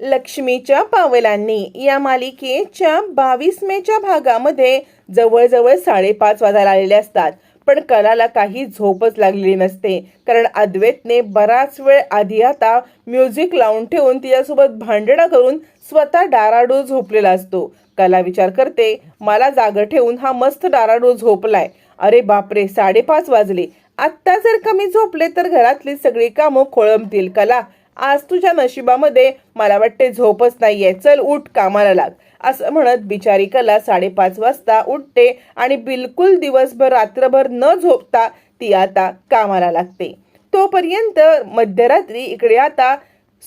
लक्ष्मीच्या पावलांनी या मालिकेच्या बावीस मेच्या भागामध्ये जवळजवळ साडेपाच वाजायला आलेले असतात. पण कलाला काही झोपच लागलेली नसते. कारण अद्वैतने बराच वेळ आधी आता म्युझिक लावून ठेवून तिच्यासोबत भांडणं करून स्वतः डाराडू झोपलेला असतो. कला विचार करते मला जागं ठेवून हा मस्त डाराडू झोपलाय. अरे बापरे साडेपाच वाजले. आत्ता जर कमी झोपले तर घरातली सगळी कामं खोळंबतील. कला आज तुझ्या नशिबामध्ये मला वाटते झोपच नाहीये. चल उठ कामाला लाग. असं म्हणत बिचारी कला साडेपाच वाजता उठते आणि बिलकुल दिवसभर रात्रभर न झोपता ती आता कामाला लागते. तोपर्यंत मध्यरात्री इकडे आता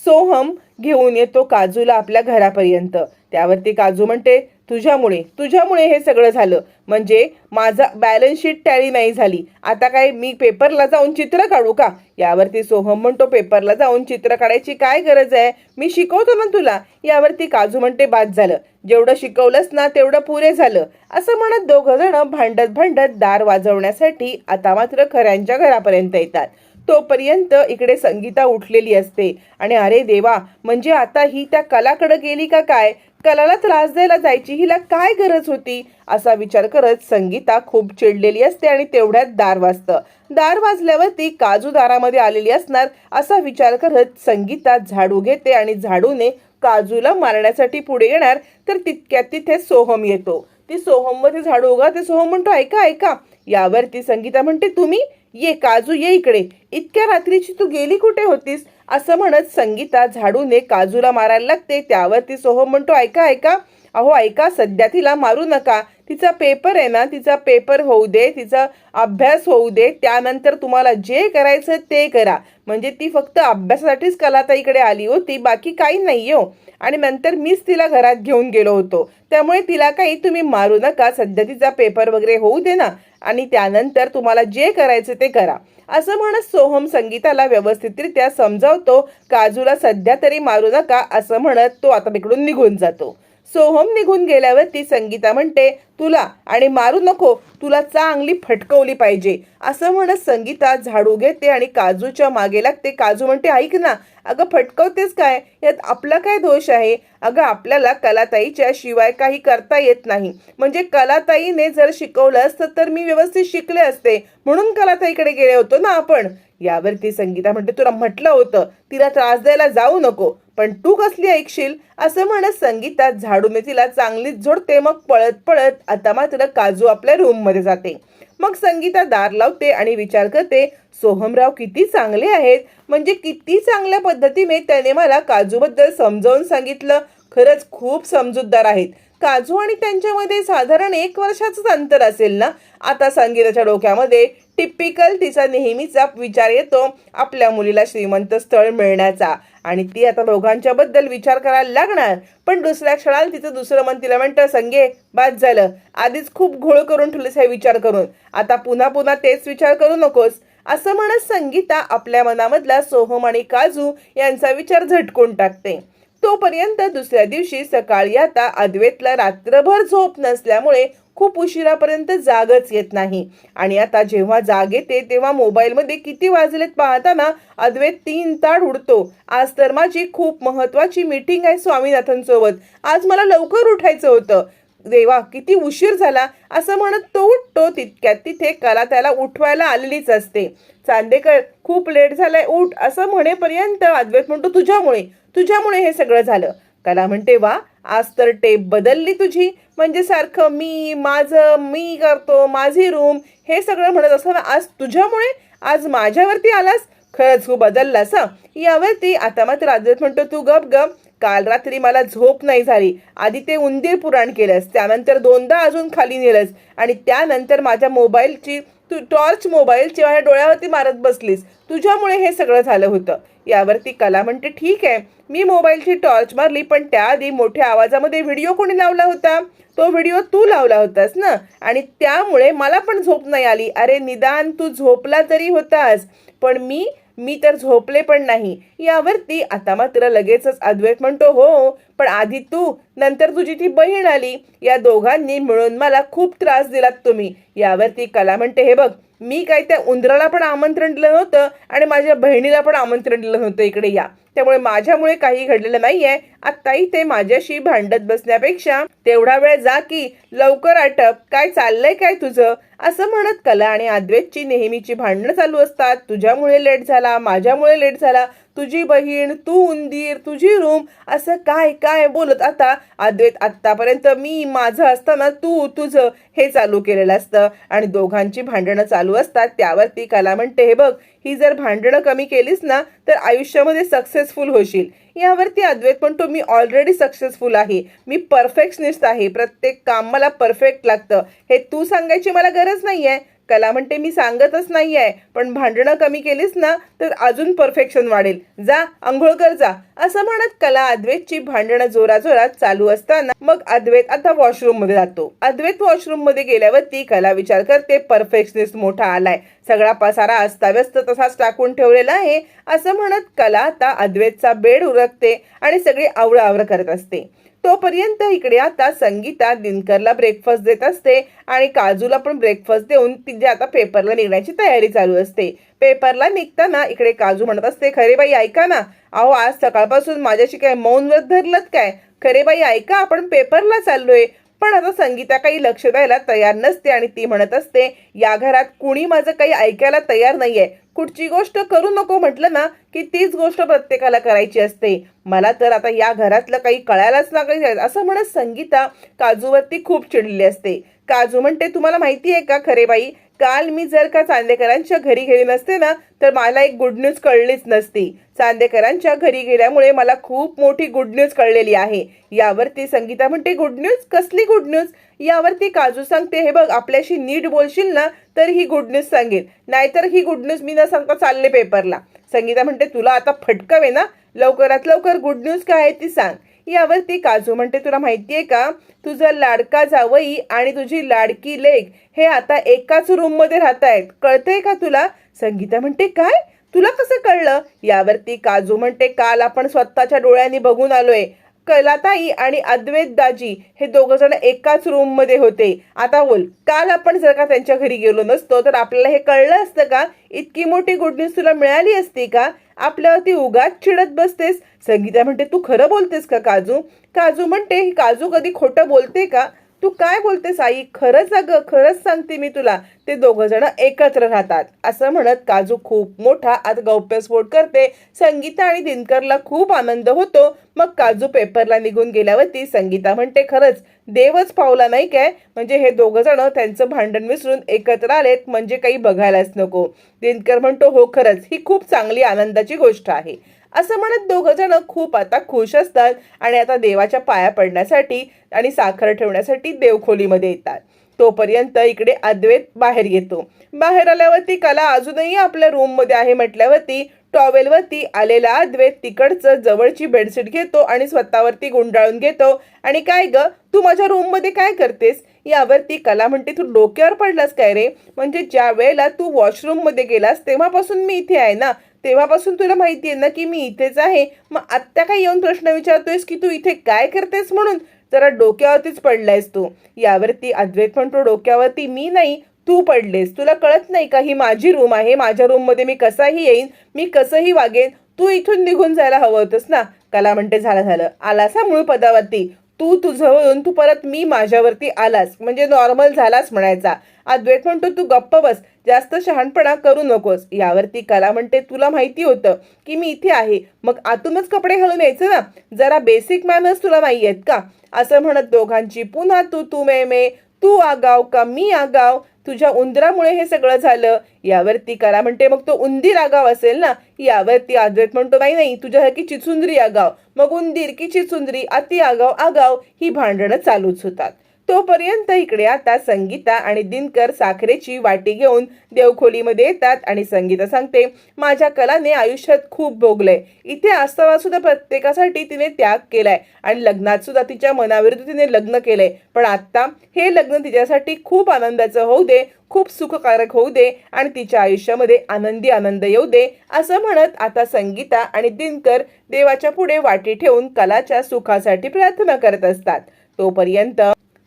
सोहम घेऊन येतो काजूला आपल्या घरापर्यंत. त्यावरती काजू म्हणते तुझ्यामुळे तुझ्यामुळे हे सगळं झालं. म्हणजे माझा बॅलन्स शीट टॅली नाही झाली. आता काय मी पेपरला जाऊन चित्र काढू का? यावरती सोहम म्हणतो पेपरला जाऊन चित्र काढायची काय गरज आहे? मी शिकवतो ना तुला. यावरती काजू म्हणते बाद झालं. जेवढं शिकवलंस ना तेवढं पुरे झालं. असं म्हणत दोघं जण भांडत भांडत दार वाजवण्यासाठी आता मात्र खऱ्यांच्या घरापर्यंत येतात. तोपर्यंत इकडे संगीता उठलेली असते. आणि अरे देवा म्हणजे आता ही त्या कलाकडे गेली का काय? कलाला त्रास द्यायला जायची हिला काय गरज होती? असा विचार करत संगीता खूप चिडलेली असते आणि तेवढ्यात दार वाजतं. दार वाजल्यावर ती काजू दारामध्ये आलेली असणार असा विचार करत संगीता झाडू घेते आणि झाडूने काजूला मारण्यासाठी पुढे येणार तर तितक्यात तिथे सोहम येतो. ती सोहममध्ये झाडू उगा ते सोहम म्हणतो ऐका ऐका. यावर ती संगीता म्हणते तुम्ही ये काजू ये इकडे. इतक्या रात्रीची तू गेली कुठे होतीस? असं म्हणत संगीता झाडूने काजूला मारायला लागते. त्यावरती सोहम म्हणतो ऐका ऐका. अहो ऐका सध्या तिला मारू नका. तिचा पेपर आहे ना तिचा पेपर होऊ दे तिचा अभ्यास होऊ दे. त्यानंतर तुम्हाला जे करायचं ते करा. म्हणजे ती फक्त अभ्यासासाठीच कलाताईकडे आली होती. बाकी काही नाही हो. आणि नंतर मीच तिला घरात घेऊन गेलो होतो. त्यामुळे तिला काही तुम्ही मारू नका. सध्या तिचा पेपर वगैरे होऊ दे ना. आणि त्यानंतर तुम्हाला जे करायचं ते करा. असं म्हणत सोहम संगीताला व्यवस्थितरित्या समजावतो. काजूला सध्या तरी मारू नका. असं म्हणत तो आता तिकडून निघून जातो. सोहम निघून गेल्यावर ती संगीता म्हणते तुला आणि मारू नको तुला चांगली फटकवली पाहिजे. असं म्हणत संगीता झाडू घेते आणि काजूच्या मागे लागते. काजू म्हणते ऐक ना अगं फटकवतेस काय? यात आपला काय दोष आहे? अगं आपल्याला कलाताईच्या शिवाय काही करता येत नाही. म्हणजे कलाताईने जर शिकवलं असतं तर मी व्यवस्थित शिकले असते. म्हणून कलाताईकडे गेले होतो ना आपण. यावरती संगीता म्हणते तुला म्हटलं होतं तिला त्रास द्यायला जाऊ नको. पण तू कसली ऐकशील? असं म्हणत संगीता झाडूने तिला चांगलीच जोडते मग पळत पळत आता मात्र काजू आपल्या रूममध्ये जाते. मग संगीता दार लावते आणि विचार करते सोहमराव किती चांगले आहेत. म्हणजे किती चांगल्या पद्धतीने त्याने मला काजूबद्दल समजावून सांगितलं. खरंच खूप समजूतदार आहेत. काजू आणि त्यांच्यामध्ये साधारण एक वर्षाचंच अंतर असेल ना? आता संगीताच्या डोक्यामध्ये टिपिकल तिचा नेहमीचा विचार येतो आपल्या मुलीला श्रीमंत स्थळ मिळण्याचा. आणि ती आता दोघांच्या बद्दल विचार करायला लागणार. पण दुसऱ्या क्षणाला तिचं दुसरं मन तिला म्हणतं संगे बाद झालं. आधीच खूप घोळ करून ठेवलीस हे विचार करून. आता पुन्हा पुन्हा तेच विचार करू नकोस. असं म्हणत संगीता आपल्या मनामधला सोहम आणि काजू यांचा विचार झटकून टाकते. तोपर्यंत दुसऱ्या दिवशी सकाळी आता अद्वैतला रात्रभर झोप नसल्यामुळे खूप उशिरापर्यंत जागच येत नाही. आणि आता जेव्हा जाग येते तेव्हा मोबाईलमध्ये किती वाजलेत पाहताना अद्वैत तीन ताड उडतो. आज तर माझी खूप महत्वाची मीटिंग आहे स्वामीनाथनसोबत. आज मला लवकर उठायचं होतं. देवा किती उशीर झाला. असं म्हणत तो उठतो तितक्यात. तिथे कला त्याला उठवायला आलेलीच असते. चांदेकर खूप लेट झालाय उठ. असं म्हणेपर्यंत अद्वैत म्हणतो तुझ्यामुळे तुझ्यामुळे हे सगळं झालं. कला म्हणते वा आज तर टेप बदलली तुझी. म्हणजे सारखं मी माझं मी करतो माझी रूम हे सगळं म्हणत असताना आज तुझ्यामुळे आज माझ्यावरती आलास खरंच खूप बदललास हं. यावरती आता मात्र अद्वैत म्हणतो तू गप गप. काल रात्री मला झोप नाही झाली. आधी ते उंदीर पुराण केलंस त्यानंतर दोनदा अजून खाली नेलंस आणि त्यानंतर माझ्या मोबाईलची तू टॉर्च मोबाईलची माझ्या डोळ्यावरती मारत बसलीस. तुझ्यामुळे हे सगळं झालं होतं. यावरती कला म्हणते ठीक आहे मी मोबाईलची टॉर्च मारली पण त्याआधी मोठ्या आवाजामध्ये व्हिडिओ कोणी लावला होता? तो व्हिडिओ तू लावला होतास ना? आणि त्यामुळे मला पण झोप नाही आली. अरे निदान तू झोपला तरी होतास पण मी मी तर झोपले पण नाही. यावरती आता मात्र लगेचच अद्वैत म्हणतो हो पण आधी तू नंतर तुझी ती बहीण आली. या दोघांनी मिळून मला खूप त्रास दिलात तुम्ही. यावरती कला म्हणते हे बघ मी काय त्या उंदराला पण आमंत्रण दिलं नव्हतं आणि माझ्या बहिणीला पण आमंत्रण दिलं नव्हतं. इकडे या. त्यामुळे माझ्यामुळे काही घडलेलं नाहीये. आत्ताही ते माझ्याशी भांडत बसण्यापेक्षा तेवढा वेळ जा की लवकर आटप. काय चाललंय काय तुझं? असं म्हणत कला आणि अद्वैतची नेहमीची भांडणं चालू असतात. तुझ्यामुळे लेट झाला माझ्यामुळे लेट झाला. तुझी बहीण तू उंदीर तुझी रूम असं काय काय बोलत आता? अद्वैत आत्तापर्यंत मी माझं असताना तू तुझं हे चालू केलेलं असतं. आणि दोघांची भांडणं चालू असतात. त्यावरती कला म्हणते हे बघ ही जर भांडणं कमी केलीस ना तर आयुष्यामध्ये सक्सेसफुल होशील. यावरती अद्वैत म्हणतो मी ऑलरेडी सक्सेसफुल आहे. मी परफेक्शनिस्ट आहे. प्रत्येक काम मला परफेक्ट लागतं. हे तू सांगायची मला गरज नाही आहे कला म्हणते मी सांगतच नाही आहे पण भांडणं कमी केलीस ना तर अजून परफेक्शन वाढेल. जा आंघोळ कर जा. असं म्हणत कला अद्वैतची भांडणं जोराजोरात चालू असताना मग अद्वैत आता वॉशरूममध्ये जातो. अद्वैत वॉशरूममध्ये गेल्यावरती कला विचार करते परफेक्शनिस्ट मोठा आलाय. सगळा पसारा अस्ताव्यस्त तसाच टाकून ठेवलेला आहे. असं म्हणत कला आता अद्वैतचा बेड उरकते आणि सगळी आवराआवर करत असते. तोपर्यंत इकडे आता संगीता दिनकरला ब्रेकफास्ट देत असते आणि काजूला पण ब्रेकफास्ट देऊन तिची आता पेपरला निघण्याची तयारी चालू असते. पेपरला निघताना इकडे काजू म्हणत असते खरे बाई ऐका ना. अहो आज सकाळपासून माझ्याशी काय मौन व्रत धरलत काय? खरे बाई ऐका आपण पेपरला चाललोय. पण आता संगीता काही लक्ष द्यायला तयार नसते आणि ती म्हणत असते या घरात कुणी माझं काही ऐकायला तयार नाहीये. कुठची गोष्ट करू नको म्हटलं ना की तीच गोष्ट प्रत्येकाला करायची असते. मला तर आता या घरातलं काही कळायलाच लागायचं असं म्हणत संगीता काजूवरती खूप चिडलेली असते. काजू म्हणते तुम्हाला माहिती आहे का खरे बाई? काल मी जर का चांदेकरांच्या घरी गेली नसते ना तर मला एक गुड न्यूज कळलीच नसती. चांदेकरांच्या घरी गेल्यामुळे मला खूप मोठी गुड न्यूज कळलेली आहे. यावरती संगीता म्हणते गुड न्यूज कसली गुड न्यूज यावरती काजू सांगते हे बघ आपल्याशी नीट बोलशील ना तर ही गुड न्यूज सांगेल. नाहीतर ही गुड न्यूज मी न सांगता चालले पेपरला संगीता म्हणते तुला आता फटकावे ना? लवकरात लवकर गुड न्यूज काय आहे ती सांग. यावरती काजू म्हणते तुला माहितीये का? तुझा लाडका जावई आणि तुझी लाडकी लेक हे आता एकाच रूममध्ये राहत आहेत कळतंय का तुला? संगीता म्हणते काय? तुला कसं कळलं? यावरती काजू म्हणते काल आपण स्वतःच्या डोळ्यांनी बघून आलोय. कलाताई आणि अद्वैत दाजी हे दोघं जण एकाच रूममध्ये होते. आता बोल काल आपण जर का त्यांच्या घरी गेलो नसतो तर आपल्याला हे कळलं असतं का? इतकी मोठी गुड न्यूज तुला मिळाली असती का? आपल्यावरती उगाच चिडत बसतेस. संगीता म्हणते तू खरं बोलतेस का काजू? काजू म्हणते ही काजू कधी खोटं बोलते का? तू काय बोलतेस आई? खरंच अगं खरंच सांगते मी तुला. ते दोघं जण एकत्र राहतात. असं म्हणत काजू खूप मोठा आज गौप्यस्फोट करते. संगीता आणि दिनकरला खूप आनंद होतो. मग काजू पेपरला निघून गेल्यावरती संगीता म्हणते खरंच देवच पावला नाही काय? म्हणजे हे दोघं जण त्यांचं भांडण विसरून एकत्र आलेत म्हणजे काही बघायलाच नको. दिनकर म्हणतो हो खरंच ही खूप चांगली आनंदाची गोष्ट आहे. असं म्हणत दोघं जण खूप आता खुश असतात आणि आता देवाच्या पाया पडण्यासाठी आणि साखर ठेवण्यासाठी देवखोलीमध्ये येतात. तोपर्यंत इकडे अद्वैत बाहेर येतो. बाहेर आल्यावरती कला अजूनही आपल्या रूममध्ये आहे म्हटल्यावरती टॉवेलवरती आलेला अद्वैत तिकडचं जवळची बेडशीट घेतो आणि स्वतःवरती गुंडाळून घेतो आणि काय ग तू माझ्या रूममध्ये काय करतेस? यावरती कला म्हणते तू डोक्यावर पडलास काय रे? म्हणजे ज्या वेळेला तू वॉशरूममध्ये गेलास तेव्हापासून मी इथे आहे ना? तेव्हापासून तुला माहिती आहे ना की मी इथेच आहे. मग आत्ता काय येऊन प्रश्न विचारतोयस की तू इथे काय करतेस म्हणून? जरा डोक्यावरतीच पडलायस तू. यावरती अद्वैत म्हणतो डोक्यावरती मी नाही तू पडलेस. तुला कळत नाही का ही माझी रूम आहे? माझ्या रूममध्ये मी कसाही येईन? मी कसंही वागेन? तू इथून निघून जायला हवं होतंस ना? कला म्हणते झालं झालं. आलासा मूळ पदावरती. तू तुझं तू परत मी माझ्यावरती आलास. म्हणजे नॉर्मल झालास म्हणायचा. अद्वैत म्हणतो तू गप्प बस. जास्त शहाणपणा करू नकोस. यावरती कला म्हणते तुला माहिती होतं की मी इथे आहे. मग आतूनच कपडे घालून यायचं ना? जरा बेसिक मॅनर्स तुला नाही आहेत का? असं म्हणत दोघांची पुन्हा तू तू मे मे तू आगाव का मी आगाव? तुझ्या उंदरामुळे हे सगळं झालं. यावरती कला म्हणते मग तो उंदीर आगाव असेल ना? यावरती अद्वैत म्हणतो नाही नाही तुझ्यासारखी चिचुंदरी आगाव. मग उंदीर की चिचुंदरी अति आगाव आगाव ही भांडणं चालूच होतात. तोपर्यंत इकडे आता संगीता आणि दिनकर साखरेची वाटी घेऊन देवखोलीमध्ये येतात आणि संगीता सांगते माझ्या कलाने आयुष्यात खूप भोगलंय. इथे असताना सुद्धा प्रत्येकासाठी तिने त्याग केलाय आणि लग्नात सुद्धा तिच्या मनाविरुद्ध तिने लग्न केलंय. पण आत्ता हे लग्न तिच्यासाठी खूप आनंदाचं होऊ दे खूप सुखकारक होऊ दे आणि तिच्या आयुष्यामध्ये आनंदी आनंद येऊ दे असं म्हणत आता संगीता आणि दिनकर देवाच्या पुढे वाटी ठेवून कलाच्या सुखासाठी प्रार्थना करत असतात. तोपर्यंत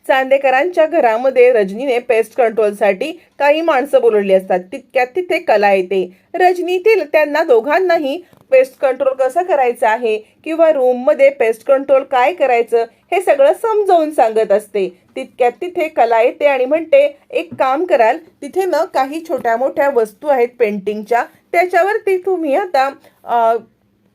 चांदेकरांच्या घरामध्ये रजनीने पेस्ट कंट्रोलसाठी काही माणसं बोलवली असतात. तितक्यात तिथे कला येते. रजनीतील त्यांना दोघांनाही पेस्ट कंट्रोल कसं करायचं आहे? किंवा रूममध्ये पेस्ट कंट्रोल काय करायचं? हे सगळं समजावून सांगत असते. तितक्यात तिथे कला येते आणि म्हणते एक काम कराल तिथे ना काही छोट्या मोठ्या वस्तू आहेत पेंटिंगच्या त्याच्यावरती तुम्ही आता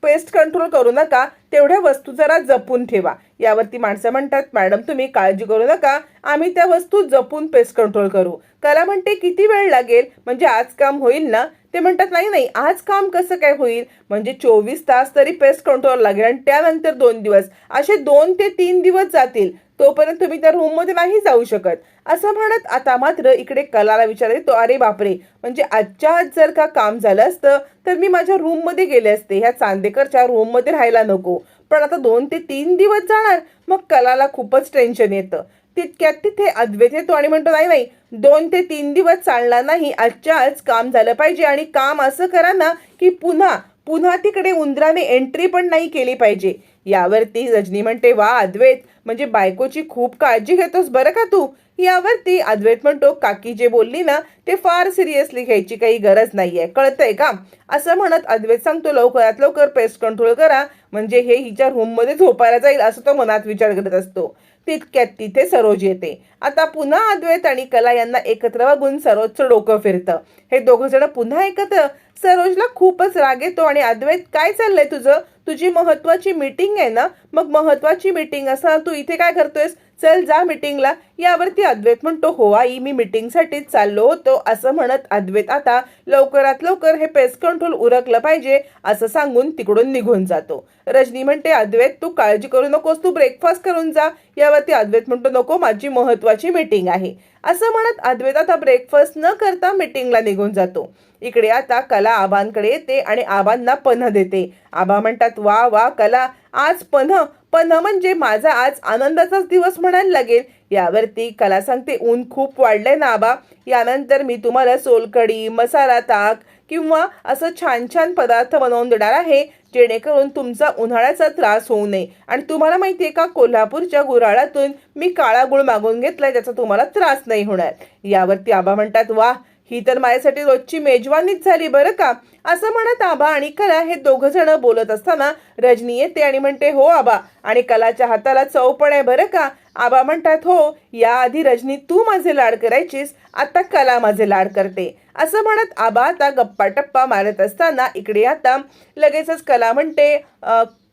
पेस्ट कंट्रोल करू नका तेवढ्या वस्तू जरा जपून ठेवा. यावरती माणसं म्हणतात मॅडम तुम्ही काळजी करू नका आम्ही त्या वस्तू जपून पेस्ट कंट्रोल करू. कला म्हणते किती वेळ लागेल? म्हणजे आज काम होईल ना? ते म्हणतात नाही नाही आज काम कसं काय होईल? म्हणजे चोवीस तास तरी पेस्ट कंट्रोल लागेल आणि त्यानंतर दोन दिवस. असे दोन ते तीन दिवस जातील. तोपर्यंत तुम्ही त्या रूममध्ये नाही जाऊ शकत. असं म्हणत आता मात्र इकडे कलाला विचार येतो अरे बापरे म्हणजे आजच्या आज जर का काम झालं असतं तर मी माझ्या रूममध्ये गेले असते. ह्या चांदेकरच्या रूममध्ये राहायला नको. पण आता दोन ते तीन दिवस जाणार मग कलाला खूपच टेन्शन येतं. तितक्यात तिथे अद्वैत येतो आणि म्हणतो नाही नाही दोन ते तीन दिवस चालणार नाही. आजच्या आज काम झालं पाहिजे आणि काम असं करा ना की पुन्हा पुन्हा तिकडे उंदराने एंट्री पण नाही केली पाहिजे. यावरती रजनी म्हणते वा अद्वैत! म्हणजे बायकोची खूप काळजी घेतोस बरं का तू? यावरती अद्वैत म्हणतो काकी जे बोलली ना ते फार सिरियसली घ्यायची काही गरज नाहीये. कळतंय का? असं म्हणत अद्वैत सांगतो लवकरात लवकर पेस्ट कंट्रोल करा. म्हणजे हे हिच्या रूममध्ये झोपायला जाईल असं तो मनात विचार करत असतो. तितक्यात तिथे सरोज येते. आता पुन्हा अद्वैत आणि कला यांना एकत्र बघून सरोजचं डोकं फिरतं. हे दोघं जण पुन्हा एकत्र? सरोजला खूपच राग येतो आणि अद्वैत काय चाललंय तुझं? तुझी महत्वाची मीटिंग आहे ना? मग महत्वाची मीटिंग असं तू इथे काय करतोयस? चल जा मीटिंगला यावरती अद्वैत म्हणतो हो आई मी मीटिंगसाठीच चाललो होतो. असं म्हणत अद्वैत आता लवकरात लवकर हे पेस्ट कंट्रोल उरकलं पाहिजे असं सांगून तिकडून निघून जातो. रजनी म्हणते अद्वैत तू काळजी करू नकोस तू ब्रेकफास्ट करून जा. यावरती अद्वैत म्हणतो नको माझी महत्वाची मीटिंग आहे. असं म्हणत अद्वैत आता ब्रेकफास्ट न करता मीटिंगला निघून जातो. इकडे आता कला आबांकडे येते आणि आबांना पन्ह देते. आबा म्हणतात वा वा कला आज पन्ह पण म्हणजे माझा आज आनंदाचाच दिवस म्हणायला लागेल. यावरती कला सांगते ऊन खूप वाढलंय ना आबा. यानंतर मी तुम्हाला सोलकडी मसाला ताक किंवा असं छान छान पदार्थ बनवून देणार आहे जेणेकरून तुमचा उन्हाळ्याचा त्रास होऊ नये. आणि तुम्हाला माहिती आहे का कोल्हापूरच्या गुराळातून मी काळा गुळ मागून घेतलाय त्याचा तुम्हाला त्रास नाही होणार. यावरती आबा म्हणतात वा ही तर माझ्यासाठी रोजची मेजवानीच झाली बरं का? असं म्हणत आबा आणि कला हे दोघ जण बोलत असताना रजनी येते आणि म्हणते हो आबा. आणि कलाच्या हाताला चव पण आहे बरं का? आबा म्हणतात हो याआधी रजनी तू माझे लाड करायचीस आता कला माझे लाड करते. असं म्हणत आबा आता गप्पा टप्पा मारत असताना इकडे आता लगेचच कला म्हणते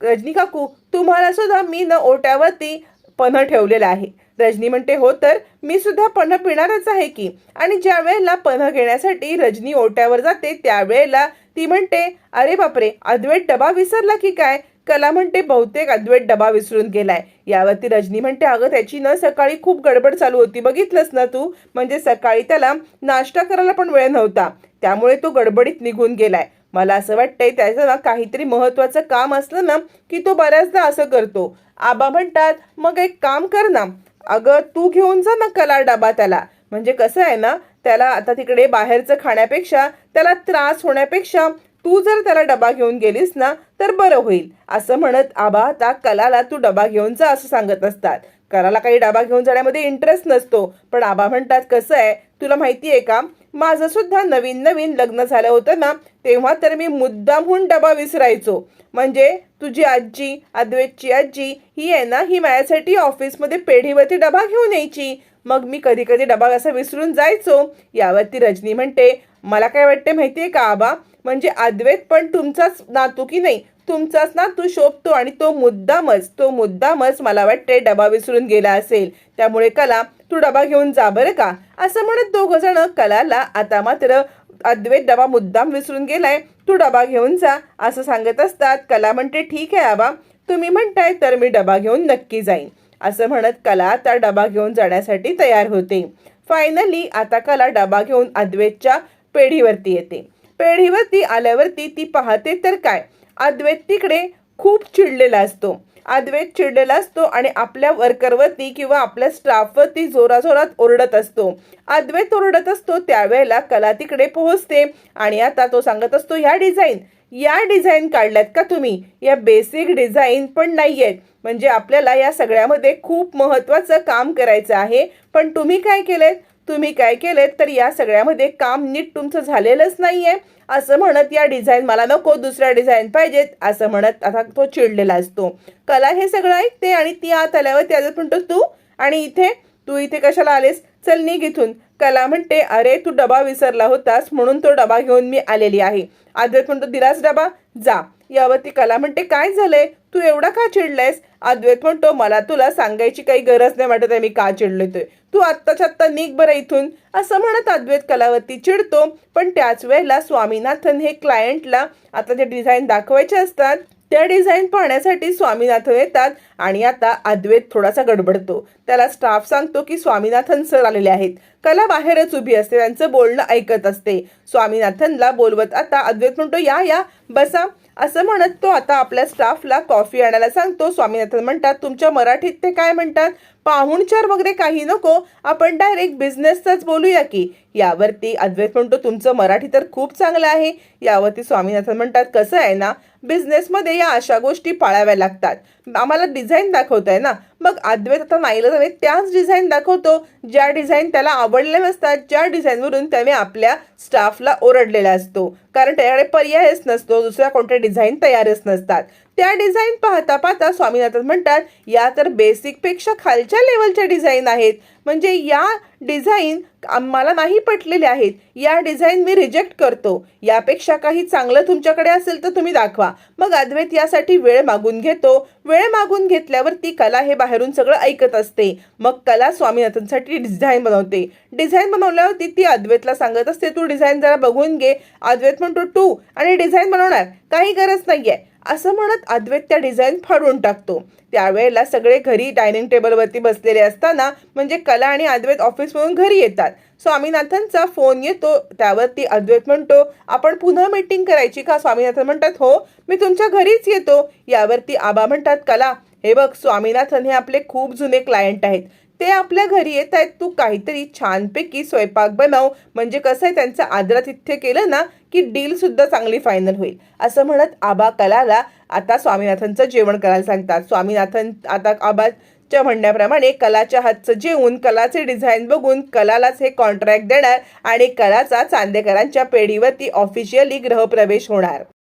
रजनी काकू तुम्हाला सुद्धा मी न ओट्यावरती पन्ह ठेवलेलं आहे. रजनी म्हणते हो तर मी सुद्धा पन्ह पिणारच आहे की. आणि ज्या वेळेला पन्ह घेण्यासाठी रजनी ओट्यावर जाते त्यावेळेला ती म्हणते अरे बापरे अद्वैत डबा विसरला की काय? कला म्हणते बहुतेक अद्वैत डबा विसरून गेलाय. यावरती रजनी म्हणते अगं त्याची न सकाळी खूप गडबड चालू होती बघितलंस ना तू? म्हणजे सकाळी त्याला नाश्ता करायला पण वेळ नव्हता. त्यामुळे तो गडबडीत निघून गेलाय. मला असं वाटतंय त्याचं ना काहीतरी महत्वाचं काम असलं ना की तो बऱ्याचदा असं करतो. आबा म्हणतात मग एक काम कर ना अगं तू घेऊन जा ना कला डबा त्याला. म्हणजे कसं आहे ना त्याला आता तिकडे बाहेरचं खाण्यापेक्षा त्याला त्रास होण्यापेक्षा तू जर त्याला डबा घेऊन गेलीस ना तर बरं होईल. असं म्हणत आबा आता कलाला तू डबा घेऊन जा असं सांगत असतात. कराला काही डबा घेऊन जाण्यामध्ये इंटरेस्ट नसतो. पण आबा म्हणतात कसं आहे? तुला माहिती आहे का? माझं सुद्धा नवीन नवीन लग्न झालं होतं ना तेव्हा तर मी मुद्दामहून डबा विसरायचो. म्हणजे तुझी आजी अद्वैतची आजी ही आहे ना ही माझ्यासाठी ऑफिसमध्ये पेढीवरती डबा घेऊन यायची. मग मी कधी कधी डबा असा विसरून जायचो. यावरती रजनी म्हणते मला काय वाटते माहिती आहे का आबा? म्हणजे अद्वैत पण तुमचाच नातू की नाही? तुमचाच ना तू शोभतो आणि तो मुद्दामच तो मुद्दामच मला वाटते डबा विसरून गेला असेल. त्यामुळे कला तू डबा घेऊन जा बरं का? असं म्हणत दोघ जण कलाला आता मात्र अद्वैत डबा मुद्दाम विसरून गेलाय. तू डबा घेऊन जा असं सांगत असतात. कला म्हणते ठीक आहे आबा तुम्ही म्हणताय तर मी डबा घेऊन नक्की जाईन. असं म्हणत कला आता डबा घेऊन जाण्यासाठी तयार होते. फायनली आता कला डबा घेऊन अद्वैतच्या पेढीवरती येते. पेढीवरती आल्यावरती ती पाहते तर काय? अद्वैत तिकडे खूप चिडलेला असतो. अद्वैत चिडलेला असतो आणि आपल्या वर्करवरती किंवा आपल्या स्टाफवरती जोराजोरात ओरडत असतो. अद्वैत ओरडत असतो त्यावेळेला कला तिकडे पोहोचते आणि आता तो सांगत असतो ह्या डिझाईन या डिझाईन काढल्यात का तुम्ही? या बेसिक डिझाईन पण नाही आहेत म्हणजे आपल्याला या सगळ्यामध्ये खूप महत्त्वाचं काम करायचं आहे. पण तुम्ही काय केलेत? तुम्ही काय केलेत तर या सगळ्यामध्ये काम नीट तुमचं झालेलंच नाही आहे असं म्हणत या डिझाईन मला नको दुसऱ्या डिझाईन पाहिजेत असं म्हणत आता तो चिडलेला असतो. कला हे सगळं ऐकते आणि ती आत आल्यावर त्याच्यात म्हणतो तू? आणि इथे? तू इथे कशाला आलेस? चल निघ इथून. कला म्हणते अरे तू डबा विसरला होतास म्हणून तो डबा घेऊन मी आलेली आहे. आदर म्हणतो दिलास डबा? जा. यावरती कला म्हणते काय झालंय? तू एवढा का चिडलायस? अद्वैत म्हणतो मला तुला सांगायची काही गरज नाही वाटत आहे मी का चिडलोय तू आत्ताच्या आत्ता निघ बरं इथून. असं म्हणत अद्वैत कलावती चिडतो पण त्याच वेळेला स्वामीनाथन हे क्लायंटला आता जे डिझाईन दाखवायचे असतात त्या डिझाईन पाहण्यासाठी स्वामीनाथन येतात आणि आता अद्वैत थोडासा गडबडतो. त्याला स्टाफ सांगतो की स्वामीनाथन सर आलेले आहेत. कला बाहेरच उभी असते त्यांचं बोलणं ऐकत असते. स्वामीनाथनला बोलवत आता अद्वैत म्हणतो या या बसा. असं म्हणत तो आता आपल्या स्टाफला कॉफी आणायला सांगतो. स्वामीनाथन म्हणतात तुमच्या मराठीत ते काय म्हणतात? पाहुणचार वगैरे काही नको आपण डायरेक्ट बिझनेसचाच बोलूया की. यावरती अद्वैत म्हणतो तुमचं मराठी तर खूप चांगलं आहे. यावरती स्वामीनाथन म्हणतात कसं आहे ना बिझनेसमध्ये या अशा गोष्टी पाळाव्या लागतात. आम्हाला डिझाईन दाखवताय ना. मग अद्वैत आता नाहीला जावे त्याच डिझाईन दाखवतो. ज्या डिझाईन त्याला आवडलेल्या नसतात ज्या डिझाईनवरून त्याने आपल्या स्टाफला ओरडलेला असतो. कारण त्याच्याकडे पर्यायच नसतो दुसऱ्या कोणत्या डिझाईन तयारच नसतात. त्या डिझाईन पाहता पाहता स्वामीनाथन म्हणतात या तर बेसिकपेक्षा खालच्या लेवलच्या डिझाईन आहेत. म्हणजे या डिझाईन आम्हाला नाही पटलेले आहेत. या डिझाईन मी रिजेक्ट करतो. यापेक्षा काही चांगलं तुमच्याकडे असेल तर तुम्ही दाखवा. मग अद्वैत यासाठी वेळ मागून घेतो. वेळ मागून घेतल्यावर ती कला हे बाहेरून सगळं ऐकत असते. मग कला स्वामीनाथनसाठी डिझाईन बनवते. डिझाईन बनवल्यावरती ती अद्वैतला सांगत असते तू डिझाईन जरा बघून घे. अद्वैत म्हणतो टू आणि डिझाईन बनवणार. काही गरज नाही आहे असं म्हणत अद्वैत त्या डिझाईन फाडून टाकतो. त्यावेळेला सगळे घरी डायनिंग टेबलवरती बसलेले असताना म्हणजे कला आणि अद्वैत ऑफिसमधून घरी येतात. स्वामीनाथनचा फोन येतो त्यावरती अद्वैत म्हणतो आपण पुन्हा मीटिंग करायची का? स्वामीनाथन म्हणतात हो मी तुमच्या घरीच येतो. यावरती आबा म्हणतात कला हे बघ स्वामीनाथन हे आपले खूप जुने क्लायंट आहेत. ते आपल्या घरी येत आहेत. तू काहीतरी छानपैकी स्वयंपाक बनव. म्हणजे कसं आहे त्यांचं आदरातिथ्य केलं ना की डील सुद्धा चांगली फायनल होईल. असं म्हणत आबा कलाला आता स्वामीनाथनचं जेवण करायला सांगतात. स्वामीनाथन आता आबाच्या म्हणण्याप्रमाणे कलाच्या हातचं जेवून कलाचे डिझाईन बघून कलालाच हे कॉन्ट्रॅक्ट देणार आणि कलाचा चांदेकरांच्या पेढीवरती ऑफिशियली गृहप्रवेश होणार.